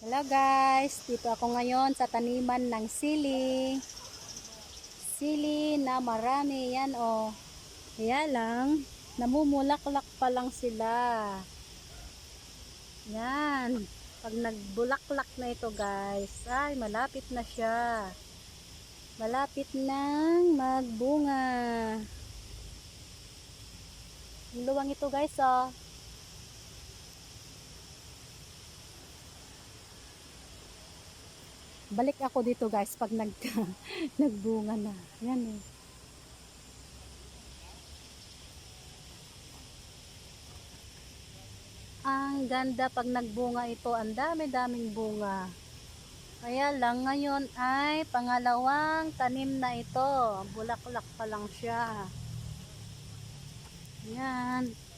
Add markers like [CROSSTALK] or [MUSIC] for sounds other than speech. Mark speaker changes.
Speaker 1: Hello guys, dito ako ngayon sa taniman ng sili. Sili na marami yan oh. Kaya lang, namumulaklak pa lang sila. Yan. Pag nagbulaklak na ito guys, ay malapit na siya. Malapit nang magbunga. Luwang ito guys oh. Balik ako dito guys pag nag [LAUGHS] nagbunga na. Yan eh. Ang ganda pag nagbunga ito. Ang dami-daming bunga. Kaya lang ngayon ay pangalawang tanim na ito. Bulaklak pa lang siya. Yan.